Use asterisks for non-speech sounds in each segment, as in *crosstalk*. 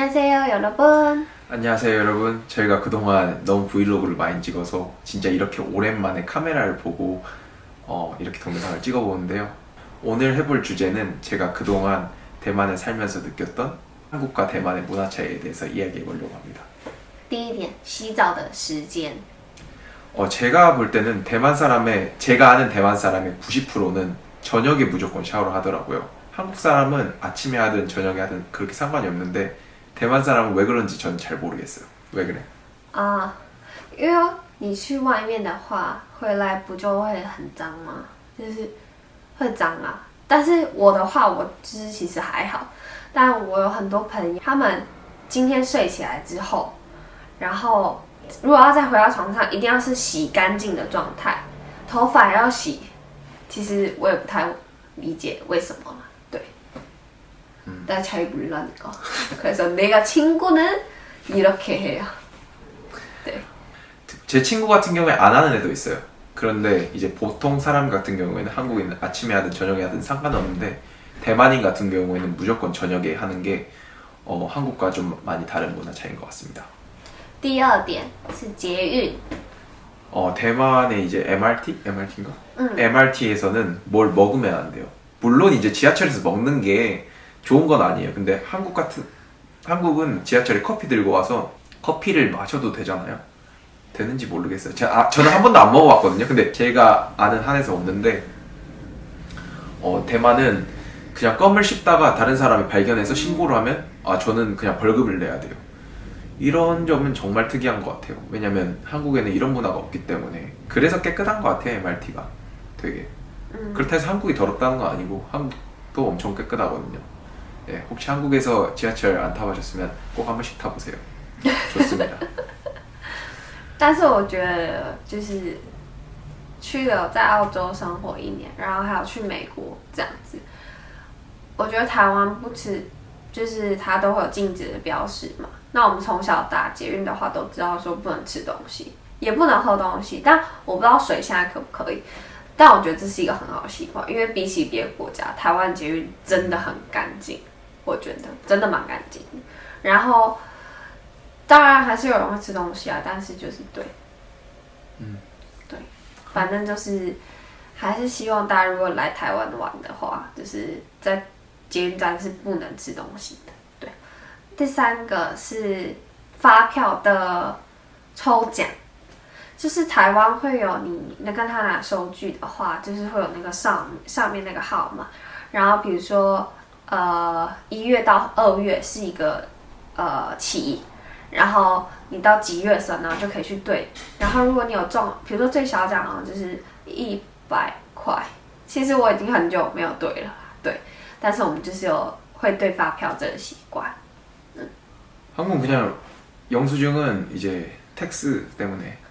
안녕하세요, 여러분. 안녕하세요 여러분 저희가 그동안 너무 브이로그를 많이 찍어서 진짜 이렇게 오랜만에 카메라를 보고 어, 이렇게 동영상을 찍어보는데요 오늘 해볼 주제는 제가 그동안 대만에 살면서 느꼈던 한국과 대만의 문화 차이에 대해서 이야기해 보려고 합니다 第一点，洗澡的时间。 어, 제가 볼 때는 대만 사람의 제가 아는 대만 사람의 90%는 저녁에 무조건 샤워를 하더라고요 한국 사람은 아침에 하든 저녁에 하든 그렇게 상관이 없는데 대만 사람은 왜 그런지 전 잘 모르겠어요 왜 그래? 啊，因为你去外面的话，回来不就会很脏吗？就是会脏啊。但是我的话，我就是其实还好，但我有很多朋友，他们今天睡起来之后，然后如果要再回到床上，一定要是洗干净的状态，头发也要洗。其实我也不太理解为什么啦， 对。但잘 몰라니까. 그래서 내가 친구는 이렇게 해요. 네. 제 친구 같은 경우에 안 하는 애도 있어요. 그런데 이제 보통 사람 같은 경우에는 한국인은 아침에 하든 저녁에 하든 상관없는데 대만인 같은 경우에는 무조건 저녁에 하는 게 어, 한국과 좀 많이 다른 문화 차이인 것 같습니다. 第二点是捷运， 어, 대만의 이제 MRT? MRT인가? 응. MRT에서는 뭘 먹으면 안 돼요. 물론 이제 지하철에서 먹는 게 좋은 건 아니에요. 근데 한국 같은 한국은 지하철에 커피 들고 와서 커피를 마셔도 되잖아요. 되는지 모르겠어요. 제가, 아, 저는 한 번도 안 먹어봤거든요. 근데 제가 아는 한에서 없는데 어, 대만은 그냥 껌을 씹다가 다른 사람이 발견해서 신고를 하면 아 저는 그냥 벌금을 내야 돼요. 이런 점은 정말 특이한 것 같아요. 왜냐면 한국에는 이런 문화가 없기 때문에 그래서 깨끗한 것 같아요 MRT가 되게 음. 그렇다 해서 한국이 더럽다는 건 아니고 한국도 엄청 깨끗하거든요. 예, 혹시 한국에서 지하철 안 타보셨으면 꼭 한 번씩 타보세요. *laughs* 좋습니다. 但是我觉得就是去了在澳洲生活一年，然后还有去美国这样子，我觉得台湾不吃，就是它都会有禁止的标识嘛。那我们从小打捷运的话，都知道说不能吃东西，也不能喝东西，但我不知道水现在可不可以。 但我觉得这是一个很好的习惯，因为比起别的国家，台湾捷运真的很干净，我觉得真的蛮干净的。然后，当然还是有人会吃东西啊，但是就是对，嗯，对，反正就是还是希望大家如果来台湾玩的话，就是在捷运站是不能吃东西的。对，第三个是发票的抽奖。就是台湾会有你那跟他拿收据的话，就是会有那个上上面那个号码，然后比如说呃一月到二月是一个呃期，然后你到几月生，然后就可以去对，然后如果你有中，比如说最小奖好像就是一百块，其实我已经很久没有对了，对，但是我们就是有会对发票这个习惯， 한국은 그냥 영수증은 이제 텍스 때문에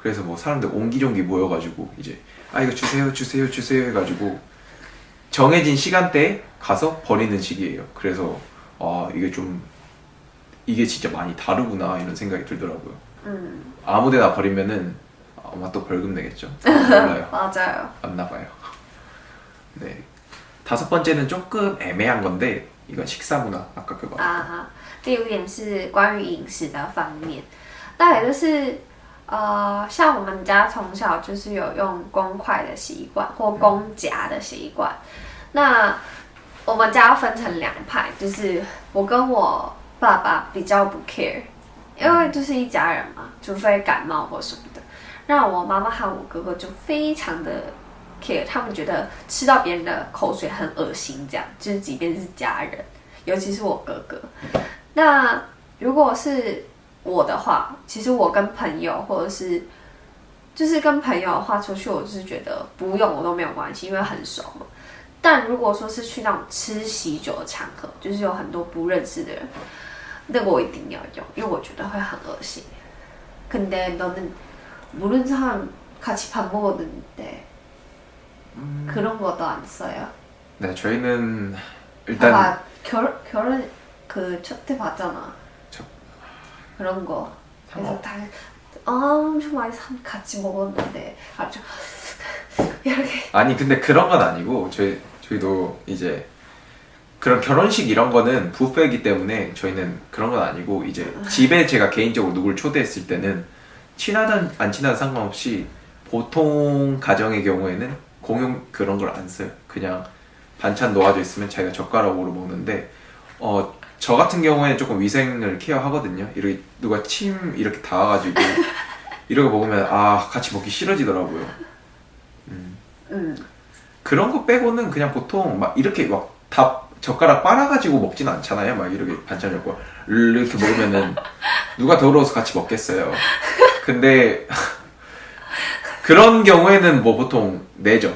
그래서 뭐 사람들 옹기종기 모여가지고 이제 아 이거 주세요 주세요 주세요 해가지고 정해진 시간대에 가서 버리는 식이에요 그래서 아 이게 좀 이게 진짜 많이 다르구나 이런 생각이 들더라고요 嗯， 아무데나 버리면은 아마 또 벌금 내겠죠. *laughs* 몰라요. 맞아요. 안 나가요. 네. 다섯 번째는 조금 애매한 건데 이건 식사 문화 아까 그거. 啊哈，第五点是关于饮食的方面，大概就是 呃，像我们家从小就是有用公筷的习惯或公夹的习惯。那我们家分成两派，就是我跟我爸爸比较不 care，因为就是一家人嘛，除非感冒或什么的。那我妈妈和我哥哥就非常的 care，他们觉得吃到别人的口水很恶心，这样就是即便是家人，尤其是我哥哥。那如果是我的话，其实我跟朋友或者是就是跟朋友的话出去，我就是觉得不用我都没有关系，因为很熟嘛。但如果说是去那种吃喜酒的场合，就是有很多不认识的人，那个我一定要用，因为我觉得会很恶心。근데너는모르는사람같이밥먹었는데 그런 것도 안 써요? 네, 저희는 일단 봐봐 결 결혼 그 첫 때 봤잖아. 저- 그런 거. 그래서 상관- 다 아, 엄청 많이 사- 같이 먹었는데 아주 *laughs* 이렇게 아니 근데 그런 건 아니고 저희 저희도 이제 그런 결혼식 이런 거는 뷔페이기 때문에 저희는 그런 건 아니고 이제 집에 제가 개인적으로 누굴 초대했을 때는 친하든 안 친하든 상관없이 보통 가정의 경우에는 공용 그런 걸 안 써요. 그냥 반찬 놓아져 있으면 자기가 젓가락으로 먹는데 어 저 같은 경우에는 조금 위생을 케어하거든요. 이렇게 누가 침 이렇게 닿아가지고 *laughs* 이렇게 먹으면 아 같이 먹기 싫어지더라고요. 음. 그런 거 빼고는 그냥 보통 막 이렇게 막 다 젓가락 빨아가지고 먹진 않잖아요. 막 이렇게 반찬 먹고 이렇게 먹으면은 *laughs* 누가 더러워서 같이 먹겠어요. 근데 *laughs* 그런 경우에는 뭐 보통 내죠.